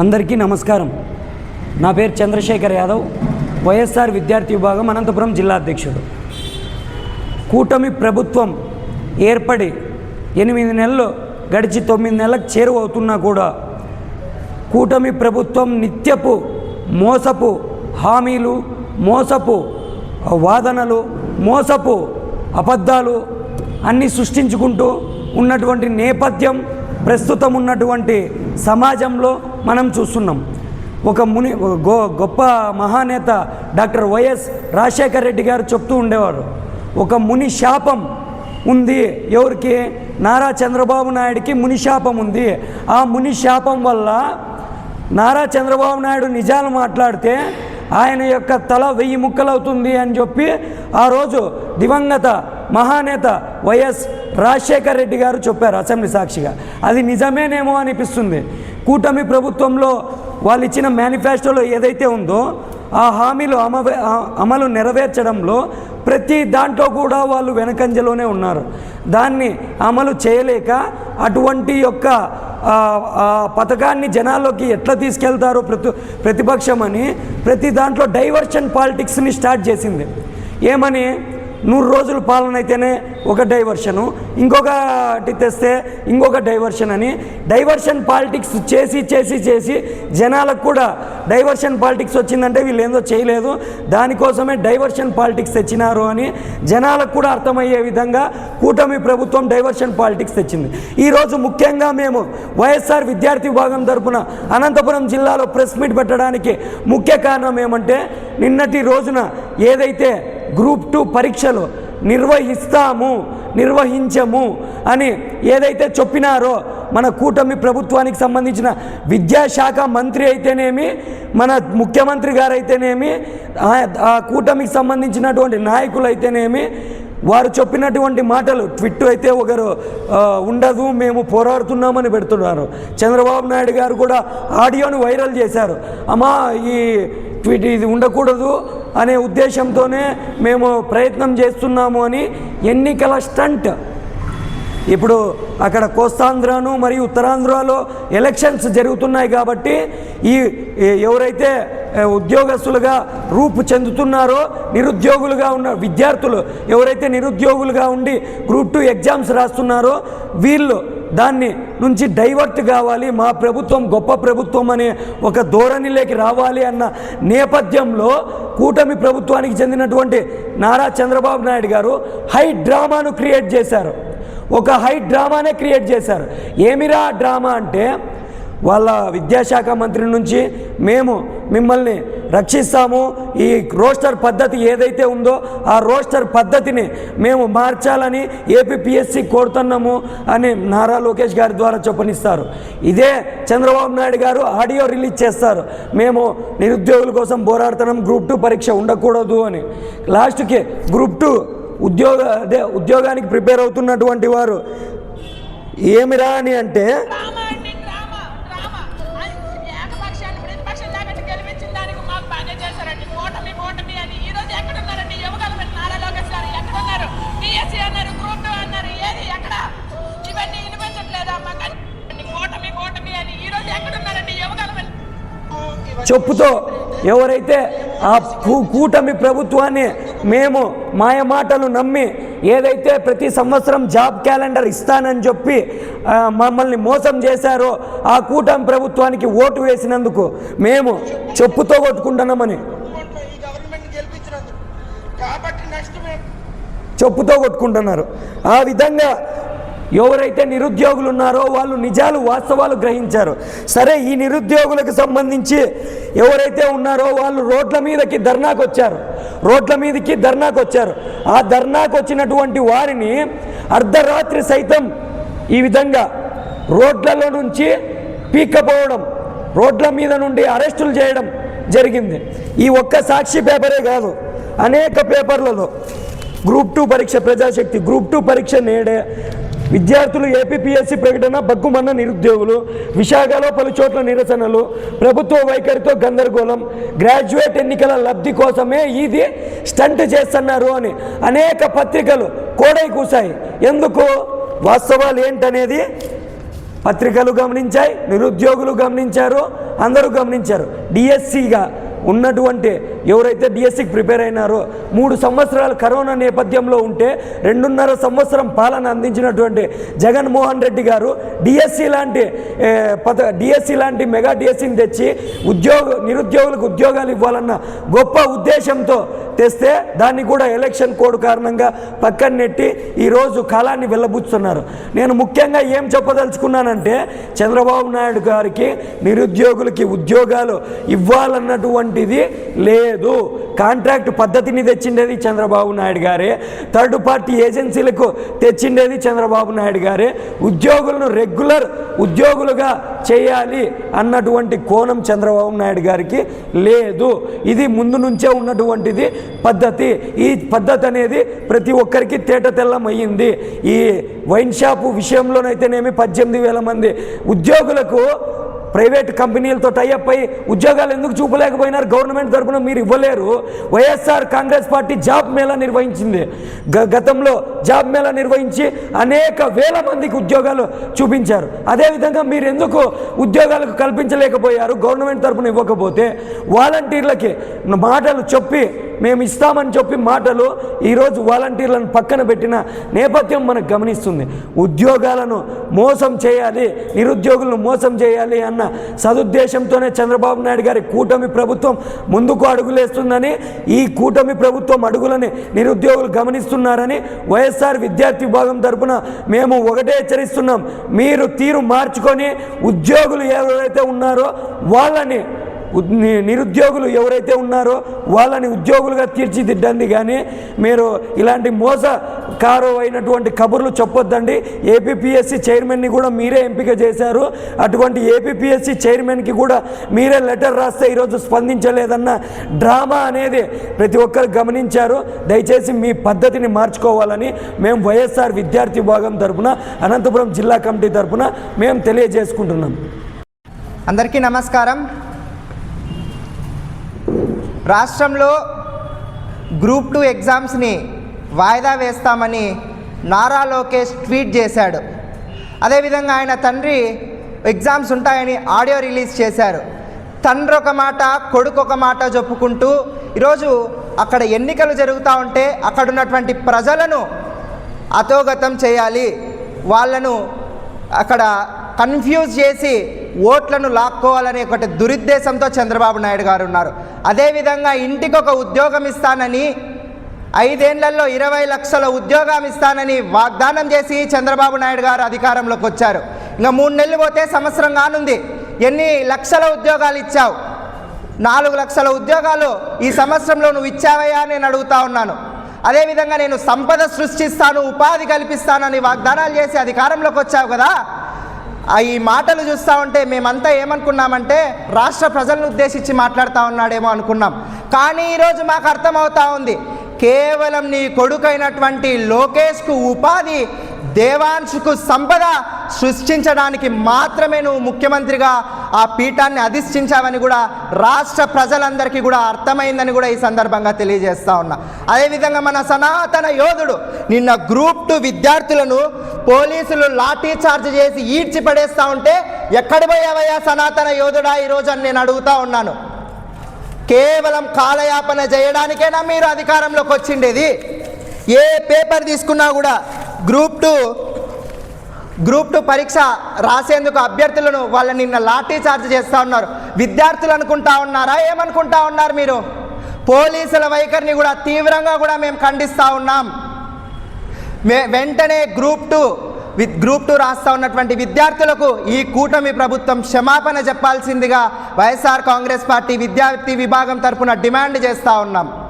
అందరికీ నమస్కారం. నా పేరు చంద్రశేఖర్ యాదవ్. వైఎస్ఆర్ విద్యార్థి విభాగం అనంతపురం జిల్లా అధ్యక్షుడు. కూటమి ప్రభుత్వం ఏర్పడి ఎనిమిది నెలలు గడిచి తొమ్మిది నెలలకు చేరువవుతున్నా కూడా కూటమి ప్రభుత్వం నిత్యపు మోసపు హామీలు మోసపు వాదనలు మోసపు అబద్ధాలు అన్నీ సృష్టించుకుంటూ ఉన్నటువంటి నేపథ్యం ప్రస్తుతం ఉన్నటువంటి సమాజంలో మనం చూస్తున్నాం. ఒక ముని గో గొప్ప మహానేత డాక్టర్ వైఎస్ రాజశేఖర రెడ్డి గారు చెప్తూ ఉండేవారు. ఒక ముని శాపం ఉంది ఎవరికి? నారా చంద్రబాబు నాయుడికి ముని శాపం ఉంది. ఆ ముని శాపం వల్ల నారా చంద్రబాబు నాయుడు నిజాలు మాట్లాడితే ఆయన యొక్క తల వెయ్యి ముక్కలవుతుంది అని చెప్పి ఆ రోజు దివంగత మహానేత వైఎస్ రాజశేఖర్ రెడ్డి గారు చెప్పారు అసెంబ్లీ సాక్షిగా. అది నిజమేనేమో అనిపిస్తుంది. కూటమి ప్రభుత్వంలో వాళ్ళు ఇచ్చిన మేనిఫెస్టోలో ఏదైతే ఉందో ఆ హామీలు అమ అమలు నెరవేర్చడంలో ప్రతి దాంట్లో కూడా వాళ్ళు వెనకంజలోనే ఉన్నారు. దాన్ని అమలు చేయలేక అటువంటి యొక్క పథకాన్ని జనాల్లోకి ఎట్లా తీసుకెళ్తారో ప్రతి ప్రతిపక్షం అని ప్రతి దాంట్లో డైవర్షన్ పాలిటిక్స్ని స్టార్ట్ చేసింది. ఏమని? నూరు రోజుల పాలన అయితేనే ఒక డైవర్షను. ఇంకొకటి తెస్తే ఇంకొక డైవర్షన్ అని. డైవర్షన్ పాలిటిక్స్ చేసి చేసి చేసి జనాలకు కూడా డైవర్షన్ పాలిటిక్స్ వచ్చిందంటే వీళ్ళు ఏందో చేయలేదు దానికోసమే డైవర్షన్ పాలిటిక్స్ తెచ్చినారు అని జనాలకు కూడా అర్థమయ్యే విధంగా కూటమి ప్రభుత్వం డైవర్షన్ పాలిటిక్స్ తెచ్చింది. ఈరోజు ముఖ్యంగా మేము వైఎస్ఆర్ విద్యార్థి విభాగం తరపున అనంతపురం జిల్లాలో ప్రెస్ మీట్ పెట్టడానికి ముఖ్య కారణం ఏమంటే నిన్నటి రోజున ఏదైతే గ్రూప్ టూ పరీక్షలు నిర్వహిస్తాము నిర్వహించము అని ఏదైతే చెప్పినారో మన కూటమి ప్రభుత్వానికి సంబంధించిన విద్యాశాఖ మంత్రి అయితేనేమి మన ముఖ్యమంత్రి గారు అయితేనేమి ఆ- కూటమికి సంబంధించినటువంటి నాయకులు అయితేనేమి వారు చెప్పినటువంటి మాటలు ట్విట్ అయితే ఒకరు ఉండదు మేము పోరాడుతున్నామని పెడుతున్నారు. చంద్రబాబు నాయుడు గారు కూడా ఆడియోను వైరల్ చేశారు. అమ్మా ఈ వీటి ఇది ఉండకూడదు అనే ఉద్దేశంతోనే మేము ప్రయత్నం చేస్తున్నాము అని ఎన్నికల స్టంట్. ఇప్పుడు అక్కడ కోస్తాంధ్రను మరియు ఉత్తరాంధ్రలో ఎలక్షన్స్ జరుగుతున్నాయి కాబట్టి ఈ ఎవరైతే ఉద్యోగస్తులుగా రూపు చెందుతున్నారో నిరుద్యోగులుగా ఉన్న విద్యార్థులు ఎవరైతే నిరుద్యోగులుగా ఉండి గ్రూప్ టూ ఎగ్జామ్స్ రాస్తున్నారో వీళ్ళు దాన్ని నుంచి డైవర్ట్ కావాలి మా ప్రభుత్వం గొప్ప ప్రభుత్వం అనే ఒక ధోరణిలోకి రావాలి అన్న నేపథ్యంలో కూటమి ప్రభుత్వానికి చెందినటువంటి నారా చంద్రబాబు నాయుడు గారు హై డ్రామాను క్రియేట్ చేశారు. ఒక హై డ్రామానే క్రియేట్ చేశారు. ఏమిరా డ్రామా అంటే వాళ్ళ విద్యాశాఖ మంత్రి నుంచి మేము మిమ్మల్ని రక్షిస్తాము. ఈ రోస్టర్ పద్ధతి ఏదైతే ఉందో ఆ రోస్టర్ పద్ధతిని మేము మార్చాలని ఏపీఎస్సి కోరుతున్నాము అని నారా లోకేష్ గారి ద్వారా చొప్పనిస్తారు. ఇదే చంద్రబాబు నాయుడు గారు ఆడియో రిలీజ్ చేస్తారు. మేము నిరుద్యోగుల కోసం పోరాడుతున్నాం గ్రూప్ టూ పరీక్ష ఉండకూడదు అని. లాస్ట్కి గ్రూప్ టూ ఉద్యోగ అదే ఉద్యోగానికి ప్రిపేర్ అవుతున్నటువంటి వారు ఏమిరా అని అంటే చెప్పుతో ఎవరైతే ఆ కూటమి ప్రభుత్వాన్ని మేము మాయ మాటలు నమ్మి ఏదైతే ప్రతి సంవత్సరం జాబ్ క్యాలెండర్ ఇస్తానని చెప్పి మమ్మల్ని మోసం చేశారో ఆ కూటమి ప్రభుత్వానికి ఓటు వేసినందుకు మేము చెప్పుతో కొట్టుకుంటున్నామని. చెప్పుతో కొట్టుకుంటున్నారు. ఆ విధంగా ఎవరైతే నిరుద్యోగులు ఉన్నారో వాళ్ళు నిజాలు వాస్తవాలు గ్రహించారు. సరే ఈ నిరుద్యోగులకు సంబంధించి ఎవరైతే ఉన్నారో వాళ్ళు రోడ్ల మీదకి ధర్నాకు వచ్చారు. రోడ్ల మీదకి ధర్నాకు వచ్చారు. ఆ ధర్నాకు వచ్చినటువంటి వారిని అర్ధరాత్రి సైతం ఈ విధంగా రోడ్లలో నుంచి పీక్కపోవడం రోడ్ల మీద నుండి అరెస్టులు చేయడం జరిగింది. ఈ ఒక్క సాక్షి పేపరే కాదు అనేక పేపర్లలో గ్రూప్ టూ పరీక్ష ప్రజాశక్తి గ్రూప్ టూ పరీక్ష నేడే విద్యార్థులు ఏపీపీఎస్సీ ప్రకటన బగ్గుమన్న నిరుద్యోగులు విశాఖలో పలు చోట్ల నిరసనలు ప్రభుత్వ వైఖరితో గందరగోళం గ్రాడ్యుయేట్ ఎన్నికల లబ్ధి కోసమే ఇది స్టంట్ చేస్తున్నారు అని అనేక పత్రికలు కోడై కూసాయి ఎందుకు? వాస్తవాలు ఏంటనేది పత్రికలు గమనించాయి నిరుద్యోగులు గమనించారు అందరూ గమనించారు. డిఎస్సిగా ఉన్నటువంటి ఎవరైతే డిఎస్సికి ప్రిపేర్ అయినారో మూడు సంవత్సరాలు కరోనా నేపథ్యంలో ఉంటే రెండున్నర సంవత్సరం పాలన అందించినటువంటి జగన్మోహన్ రెడ్డి గారు డిఎస్సి లాంటి పద డిఎస్సి లాంటి మెగా డిఎస్సిని తెచ్చి ఉద్యోగ నిరుద్యోగులకు ఉద్యోగాలు ఇవ్వాలన్న గొప్ప ఉద్దేశంతో తెస్తే దాన్ని కూడా ఎలక్షన్ కోడ్ కారణంగా పక్కన నెట్టి ఈరోజు కాలాన్ని వెళ్ళబుచ్చుతున్నారు. నేను ముఖ్యంగా ఏం చెప్పదలుచుకున్నానంటే చంద్రబాబు నాయుడు గారికి నిరుద్యోగులకి ఉద్యోగాలు ఇవ్వాలన్నటువంటి ఇవ్వాలన్నటువంటిది లేదు. కాంట్రాక్ట్ పద్ధతిని తెచ్చిండేది చంద్రబాబు నాయుడు గారే. థర్డ్ పార్టీ ఏజెన్సీలకు తెచ్చిండేది చంద్రబాబు నాయుడు గారే. ఉద్యోగులను రెగ్యులర్ ఉద్యోగులుగా చేయాలి అన్నటువంటి కోణం చంద్రబాబు నాయుడు గారికి లేదు. ఇది ముందు నుంచే ఉన్నటువంటిది పద్ధతి. ఈ పద్ధతి అనేది ప్రతి ఒక్కరికి తేట తెల్లమయ్యింది. ఈ వైన్ షాపు విషయంలోనైతేనేమి పద్దెనిమిది వేల మంది ఉద్యోగులకు ప్రైవేట్ కంపెనీలతో టైఅప్ అయి ఉద్యోగాలు ఎందుకు చూపలేకపోయినారు? గవర్నమెంట్ తరఫున మీరు ఇవ్వలేరు. వైఎస్ఆర్ కాంగ్రెస్ పార్టీ జాబ్ మేళా నిర్వహించింది. గ- గతంలో జాబ్ మేళా నిర్వహించి అనేక వేల మందికి ఉద్యోగాలు చూపించారు. అదేవిధంగా మీరు ఎందుకు ఉద్యోగాలకు కల్పించలేకపోయారు? గవర్నమెంట్ తరపున ఇవ్వకపోతే వాలంటీర్లకి మాటలు చెప్పి మేము ఇస్తామని చెప్పి మాటలు ఈరోజు వాలంటీర్లను పక్కన పెట్టిన నేపథ్యం మనకు గమనిస్తుంది. ఉద్యోగాలను మోసం చేయాలి నిరుద్యోగులను మోసం చేయాలి అన్న సదుద్దేశంతోనే చంద్రబాబు నాయుడు గారి కూటమి ప్రభుత్వం ముందుకు అడుగులేస్తుందని ఈ కూటమి ప్రభుత్వం అడుగులని నిరుద్యోగులు గమనిస్తున్నారని వైఎస్ఆర్ విద్యార్థి విభాగం తరపున మేము ఒకటే హెచ్చరిస్తున్నాం. మీరు తీరు మార్చుకొని ఉద్యోగులు ఎవరైతే ఉన్నారో వాళ్ళని నిరుద్యోగులు ఎవరైతే ఉన్నారో వాళ్ళని ఉద్యోగులుగా తీర్చిదిద్దండి. కానీ మీరు ఇలాంటి మోసకారు అయినటువంటి కబుర్లు చెప్పొద్దండి. ఏపీపీఎస్సీ చైర్మన్ని కూడా మీరే ఎంపిక చేశారు. అటువంటి ఏపీపీఎస్సీ చైర్మన్కి కూడా మీరే లెటర్ రాస్తే ఈరోజు స్పందించలేదన్న డ్రామా అనేది ప్రతి ఒక్కరు గమనించారు. దయచేసి మీ పద్ధతిని మార్చుకోవాలని మేము వైఎస్ఆర్ విద్యార్థి విభాగం తరపున అనంతపురం జిల్లా కమిటీ తరఫున మేము తెలియజేసుకుంటున్నాం. అందరికీ నమస్కారం. రాష్ట్రంలో గ్రూప్ టూ ఎగ్జామ్స్ని వాయిదా వేస్తామని నారా లోకేష్ ట్వీట్ చేశాడు. అదేవిధంగా ఆయన తండ్రి ఎగ్జామ్స్ ఉంటాయని ఆడియో రిలీజ్ చేశారు. తండ్రి ఒక మాట కొడుకు ఒక మాట చెప్పుకుంటూ ఈరోజు అక్కడ ఎన్నికలు జరుగుతూ ఉంటే అక్కడ ఉన్నటువంటి ప్రజలను అతోగతం చేయాలి. వాళ్ళను అక్కడ కన్ఫ్యూజ్ చేసి ఓట్లను లాక్కోవాలనే ఒకటి దురుద్దేశంతో చంద్రబాబు నాయుడు గారు ఉన్నారు. అదేవిధంగా ఇంటికి ఒక ఉద్యోగం ఇస్తానని ఐదేళ్ళలో ఇరవై లక్షల ఉద్యోగం ఇస్తానని వాగ్దానం చేసి చంద్రబాబు నాయుడు గారు అధికారంలోకి వచ్చారు. ఇంకా మూడు నెలలు పోతే సంవత్సరం కానుంది. ఎన్ని లక్షల ఉద్యోగాలు ఇచ్చావు? నాలుగు లక్షల ఉద్యోగాలు ఈ సంవత్సరంలో నువ్వు ఇచ్చావయ్యా నేను అడుగుతా ఉన్నాను. అదేవిధంగా నేను సంపద సృష్టిస్తాను ఉపాధి కల్పిస్తానని వాగ్దానాలు చేసి అధికారంలోకి వచ్చావు కదా? ఈ మాటలు చూస్తూ ఉంటే మేమంతా ఏమనుకున్నామంటే రాష్ట్ర ప్రజలను ఉద్దేశించి మాట్లాడుతూ ఉన్నాడేమో అనుకున్నాం. కానీ ఈరోజు మాకు అర్థమవుతా ఉంది. కేవలం నీ కొడుకైనటువంటి లోకేష్కు ఉపాధి దేవాంశుకు సంపద సృష్టించడానికి మాత్రమే నువ్వు ముఖ్యమంత్రిగా ఆ పీఠాన్ని అధిష్ఠించావని కూడా రాష్ట్ర ప్రజలందరికీ కూడా అర్థమైందని కూడా ఈ సందర్భంగా తెలియజేస్తా ఉన్నా. అదేవిధంగా మన సనాతన యోధుడు నిన్న గ్రూప్ టూ విద్యార్థులను పోలీసులు లాఠీ చార్జ్ చేసి ఈడ్చి పడేస్తా ఉంటే ఎక్కడి పోయావయ్యా సనాతన యోధుడా ఈరోజు అని నేను అడుగుతా ఉన్నాను. కేవలం కాలయాపన చేయడానికేనా మీరు అధికారంలోకి వచ్చిండేది? ఏ పేపర్ తీసుకున్నా కూడా గ్రూప్ టూ గ్రూప్ టూ పరీక్ష రాసేందుకు అభ్యర్థులను వాళ్ళు నిన్న లాఠీ చార్జ్ చేస్తూ ఉన్నారు. విద్యార్థులు అనుకుంటా ఉన్నారా? ఏమనుకుంటా ఉన్నారు మీరు? పోలీసుల వైఖరిని కూడా తీవ్రంగా కూడా మేము ఖండిస్తూ ఉన్నాం. మే- వెంటనే group two with group two రాస్తూ ఉన్నటువంటి విద్యార్థులకు ఈ కూటమి ప్రభుత్వం క్షమాపణ చెప్పాల్సిందిగా వైఎస్ఆర్ కాంగ్రెస్ పార్టీ విద్యార్థి విభాగం తరపున డిమాండ్ చేస్తూ ఉన్నాం.